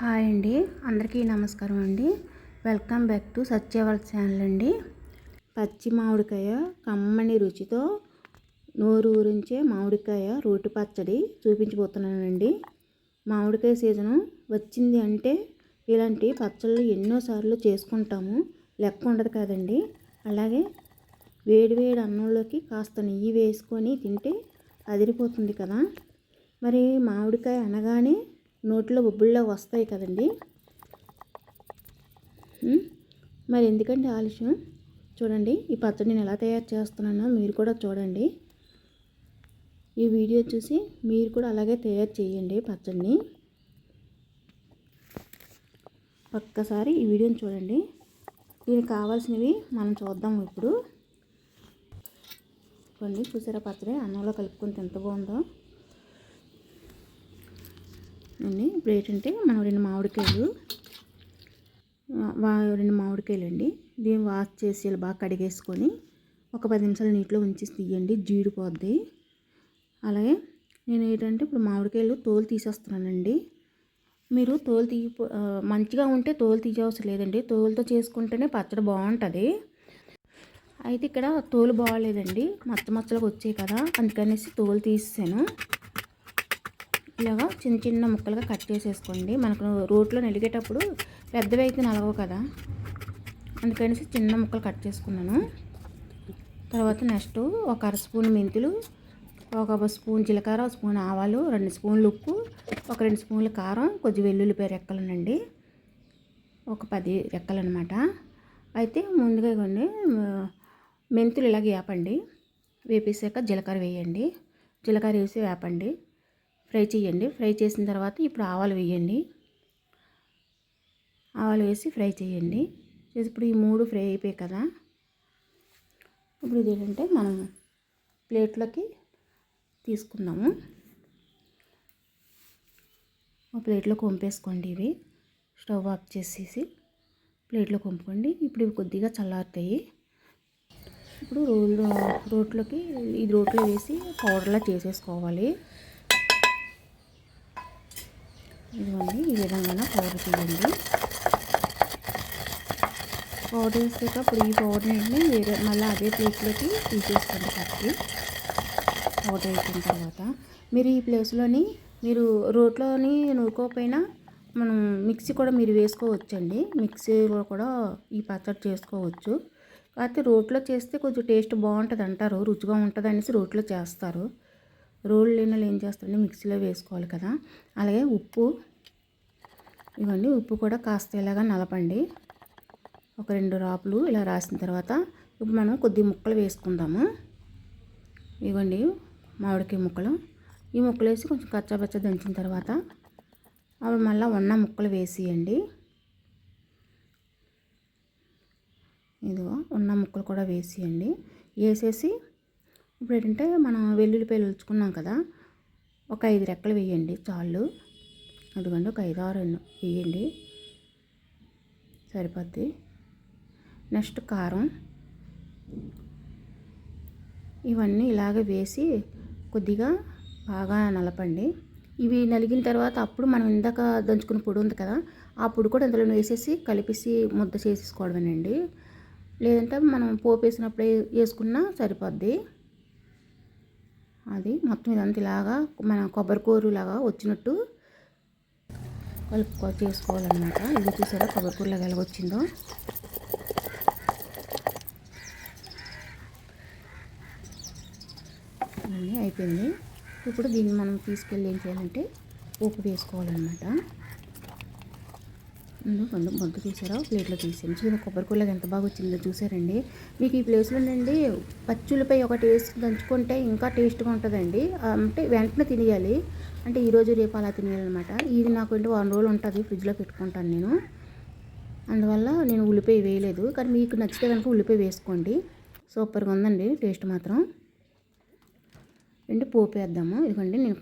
Hi అండి అందరికీ నమస్కారం అండి. Welcome back to Satyaval channel అండి. పచ్చి మామిడికాయ కమ్మని రుచితో నోరు ఊరించే మామిడికాయ రోటి పచ్చడి చూపించబోతున్నానండి. మామిడికాయ సీజను వచ్చింది అంటే ఇలాంటి పచ్చళ్ళు ఎన్నోసార్లు చేసుకుంటాము. లెక్క ఉండదు కదండి. అలాగే వేడివేడి అన్నంలోకి కాస్త నెయ్యి వేసుకొని తింటే అదిరిపోతుంది కదా. మరి మామిడికాయ అనగానే నోట్లో బొబ్బుల్లో వస్తాయి కదండి. మరి ఎందుకంటే ఆలస్యం? చూడండి ఈ పచ్చడి నేను ఎలా తయారు చేస్తున్నానో మీరు కూడా చూడండి. ఈ వీడియో చూసి మీరు కూడా అలాగే తయారు చేయండి పచ్చడిని ఒక్కసారి ఈ వీడియోని చూడండి. దీనికి కావాల్సినవి మనం చూద్దాం ఇప్పుడు. కొన్ని చూసారా పచ్చడి అన్నంలో కలుపుకుంటే ఎంత బాగుందో. అండి ఇప్పుడు ఏంటంటే మనం రెండు మామిడికాయలు రెండు మామిడికాయలు అండి దీన్ని వాష్ చేసి బాగా కడిగేసుకొని ఒక పది నిమిషాలు నీటిలో ఉంచి తీయండి. జీడిపోద్ది. అలాగే నేను ఏంటంటే ఇప్పుడు మామిడికాయలు తోలు తీసేస్తున్నానండి. మీరు తోలు తీ మంచిగా ఉంటే తోలు తీయవసరం లేదండి. తోలుతో చేసుకుంటేనే పచ్చడి బాగుంటుంది. అయితే ఇక్కడ తోలు బాగాలేదండి. మచ్చ మచ్చలకు వచ్చాయి కదా. అందుకనేసి తోలు తీసాను ఇలాగా చిన్న చిన్న ముక్కలుగా కట్ చేసేసుకోండి. మనకు రోట్లో నలిగేటప్పుడు పెద్దవి అయితే నలగవు కదా. అందుకనేసి చిన్న ముక్కలు కట్ చేసుకున్నాను. తర్వాత నెక్స్ట్ ఒక అర స్పూన్ మెంతులు ఒక స్పూన్ జీలకర్ర ఒక స్పూన్ ఆవాలు రెండు స్పూన్లు ఉప్పు ఒక రెండు స్పూన్లు కారం కొద్ది వెల్లుల్లిపాయ రెక్కలునండి. ఒక పది రెక్కలు అనమాట అయితే ముందుగా ఇవ్వండి. మెంతులు ఇలాగ వేపండి వేపేసాక జీలకర్ర వేయండి. జీలకర్ర వేసి వేపండి ఫ్రై చేయండి. ఫ్రై చేసిన తర్వాత ఇప్పుడు ఆవాలు వేయండి. ఆవాలు వేసి ఫ్రై చేయండి. ఇప్పుడు ఈ మూడు ఫ్రై అయిపోయాయి కదా. ఇప్పుడు ఇది ఏంటంటే మనం ప్లేట్లోకి తీసుకుందాము. ఒక ప్లేట్లో కొంపేసుకోండి ఇవి. స్టవ్ ఆఫ్ చేసేసి ప్లేట్లో కొంపుకోండి. ఇప్పుడు ఇవి కొద్దిగా చల్లారుతాయి. ఇప్పుడు రోల్ రోట్లోకి ఇది రోట్లో వేసి పౌడర్లా చేసేసుకోవాలి. ఇదిగోండి ఈ విధంగా పౌడర్ తీయండి పౌడర్ వేసాక ఇప్పుడు ఈ పౌడర్ని వేరే మళ్ళీ అదే ప్లేట్లోకి తీసేసుకోండి కట్టి పౌడర్ వేసిన తర్వాత. మీరు ఈ ప్లేస్లోని మీరు రోట్లోని నూరుకోకపోయినా మనం మిక్సీ కూడా మీరు వేసుకోవచ్చండి. మిక్సీలో కూడా ఈ పచ్చడి చేసుకోవచ్చు. కాకపోతే రోట్లో చేస్తే కొంచెం టేస్ట్ బాగుంటుంది అంటారు రుచిగా ఉంటుంది అనేసి రోట్లో చేస్తారు. రోళ్ళు లేని ఏం చేస్తారంటే మిక్సీలో వేసుకోవాలి కదా. అలాగే ఉప్పు ఇవన్నీ ఉప్పు కూడా కాస్త ఇలాగా నలపండి. ఒక రెండు రాపులు ఇలా రాసిన తర్వాత ఇప్పుడు మనం కొద్ది ముక్కలు వేసుకుందాము. ఇవ్వండి మామిడికాయ ముక్కలు. ఈ ముక్కలు వేసి కొంచెం కచ్చాపచ్చ దంచిన తర్వాత అప్పుడు మళ్ళీ ఉన్న ముక్కలు వేసియండి. ఇదిగో ఉన్న ముక్కలు కూడా వేసియండి. వేసేసి ఇప్పుడు ఏంటంటే మనం వెల్లుల్లిపాయలు ఉల్చుకున్నాం కదా ఒక ఐదు రెక్కలు వేయండి చాలు. అదిగోండి ఒక ఐదు ఆరు వేయండి సరిపోద్ది. నెక్స్ట్ కారం. ఇవన్నీ ఇలాగ వేసి కొద్దిగా బాగా నలపండి. ఇవి నలిగిన తర్వాత అప్పుడు మనం ఇందాక దంచుకున్న పొడి ఉంది కదా ఆ పొడి కూడా ఇందులో వేసేసి కలిపేసి ముద్ద చేసేసుకోవడమేనండి. లేదంటే మనం పోపు వేసినప్పుడే వేసుకున్నా సరిపోద్ది. అది మొత్తం ఇదంతా ఇలాగా మన కొబ్బరి కూరలాగా వచ్చినట్టు కలుపుకో చేసుకోవాలన్నమాట ఇది చూసారా కొబ్బరి కూరలాగా ఎలాగొచ్చిందో అయిపోయింది. ఇప్పుడు దీన్ని మనం తీసుకెళ్ళి ఏం చేయాలంటే ఉప్పు వేసుకోవాలన్నమాట. కొంచెం ముద్ద తీసారా? ప్లేట్లో తీసాను చూసిన కొబ్బరి కూరలాగా ఎంత బాగా వచ్చిందో చూసారండి. మీకు ఈ ప్లేస్లో నుండి పచ్చులపై ఒక టేస్ట్ దంచుకుంటే ఇంకా టేస్ట్గా ఉంటుందండి. అంటే వెంటనే తినేయాలి. అంటే ఈరోజు రేపు అలా తినేయాలన్నమాట. ఇది నాకు అంటే వన్ రోజులు ఉంటుంది ఫ్రిడ్జ్లో పెట్టుకుంటాను నేను. అందువల్ల నేను ఉల్లిపాయ వేయలేదు. కానీ మీకు నచ్చితే కనుక ఉల్లిపాయ వేసుకోండి. సూపర్గా ఉందండి టేస్ట్ మాత్రం. రెండు పోపు వేద్దాము ఇదిగోండి నేను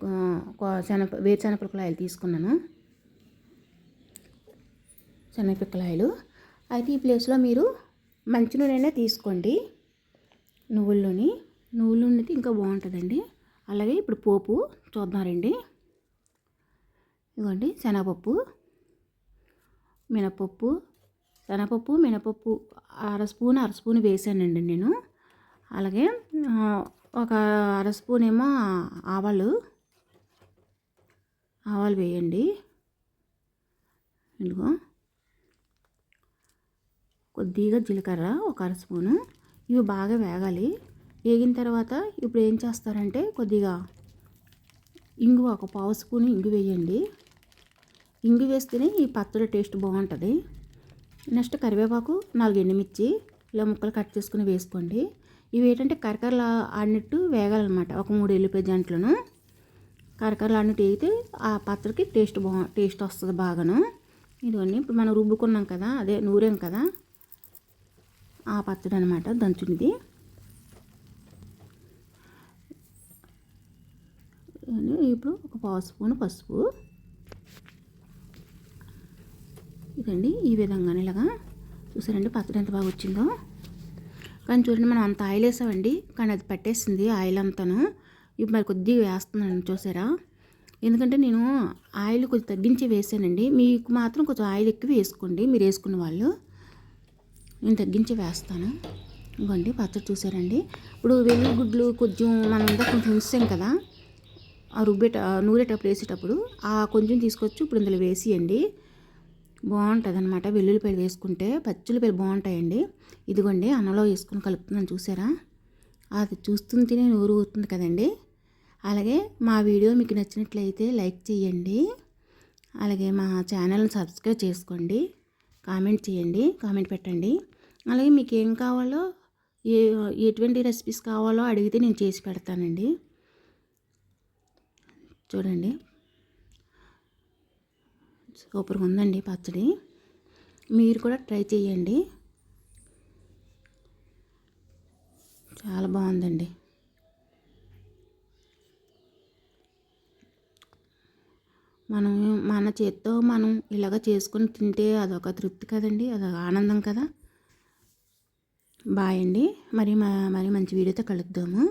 శనగ వేరుశనగపలుకులు ఆయిల్ తీసుకున్నాను. శనగపిక్కలాయలు అయితే ఈ ప్లేస్లో మీరు మంచి నూనె తీసుకోండి. నువ్వుల నూనె నువ్వుల నూనె ఇంకా బాగుంటుందండి. అలాగే ఇప్పుడు పోపు చూద్దామండి ఇదిగోండి శనగపప్పు మినపప్పు శనగపప్పు మినపప్పు అర స్పూన్ అర స్పూన్ వేసానండి నేను. అలాగే ఒక అర స్పూన్ ఏమో ఆవాలు ఆవాలు వేయండి. ఇదిగో. కొద్దిగా జీలకర్ర ఒక అర స్పూను. ఇవి బాగా వేగాలి. వేగిన తర్వాత ఇప్పుడు ఏం చేస్తారంటే కొద్దిగా ఇంగు ఒక పావు స్పూన్ ఇంగు వేయండి. ఇంగు వేస్తేనే ఈ పచ్చడి టేస్ట్ బాగుంటుంది. నెక్స్ట్ కరివేపాకు నాలుగు ఎండుమిర్చి ఇలా ముక్కలు కట్ చేసుకుని వేసుకోండి. ఇవి ఏంటంటే కరకరలు ఆడినట్టు వేగాలన్నమాట ఒక మూడు ఎల్లిపాయ జంటలను. కరకరలు ఆడినట్టు వేగితే ఆ పచ్చడికి టేస్ట్ బాగు టేస్ట్ వస్తుంది బాగాను. ఇదిగోండి ఇప్పుడు మనం రుబ్బుకున్నాం కదా అదే నూరేం కదా ఆ పచ్చడి అనమాట దంచునిది ఇప్పుడు ఒక పావు స్పూన్ పసుపు. ఇదండి ఈ విధంగా ఇలాగా చూసారండి పచ్చడి ఎంత బాగా వచ్చిందో. కానీ చూడండి మనం అంత ఆయిల్ వేసామండి కానీ అది పట్టేసింది ఆయిల్ అంతాను. ఇప్పుడు మరి కొద్దిగా వేస్తున్నాను చూసారా? ఎందుకంటే నేను ఆయిల్ కొంచెం తగ్గించి వేసానండి. మీకు మాత్రం కొంచెం ఆయిల్ ఎక్కువ వేసుకోండి మీరు వేసుకున్న వాళ్ళు. నేను తగ్గించి వేస్తాను. ఇవ్వండి పచ్చడి చూసారండి. ఇప్పుడు వెల్లుల్లి గుడ్లు కొంచెం మనం కొంచెం ఉంచాం కదా ఆ రుబ్బేట నూరేటప్పుడు వేసేటప్పుడు ఆ కొంచెం తీసుకొచ్చి ఇప్పుడు ఇందులో వేసియండి. బాగుంటుంది అనమాట వెల్లుల్లిపాయలు వేసుకుంటే పచ్చుల్లిపాయలు బాగుంటాయండి. ఇదిగోండి అన్నలో వేసుకుని కలుపుతున్నాను చూసారా? అది చూస్తుంటేనే నూరు ఊరుతుంది కదండి. అలాగే మా వీడియో మీకు నచ్చినట్లయితే లైక్ చేయండి. అలాగే మా ఛానల్ని సబ్స్క్రైబ్ చేసుకోండి. కామెంట్ చేయండి కామెంట్ పెట్టండి. అలాగే మీకు ఏం కావాలో ఏ ఎటువంటి రెసిపీస్ కావాలో అడిగితే నేను చేసి పెడతానండి. చూడండి. సూపర్గా ఉందండి పచ్చడి. మీరు కూడా ట్రై చేయండి. చాలా బాగుందండి. మనం మన చేత్తో మనం ఇలాగ చేసుకొని తింటే అదొక తృప్తి కదండి అదొక ఆనందం కదా. బాయ్ అండి. మరి మా మరి మంచి వీడియోతో కలుద్దాము.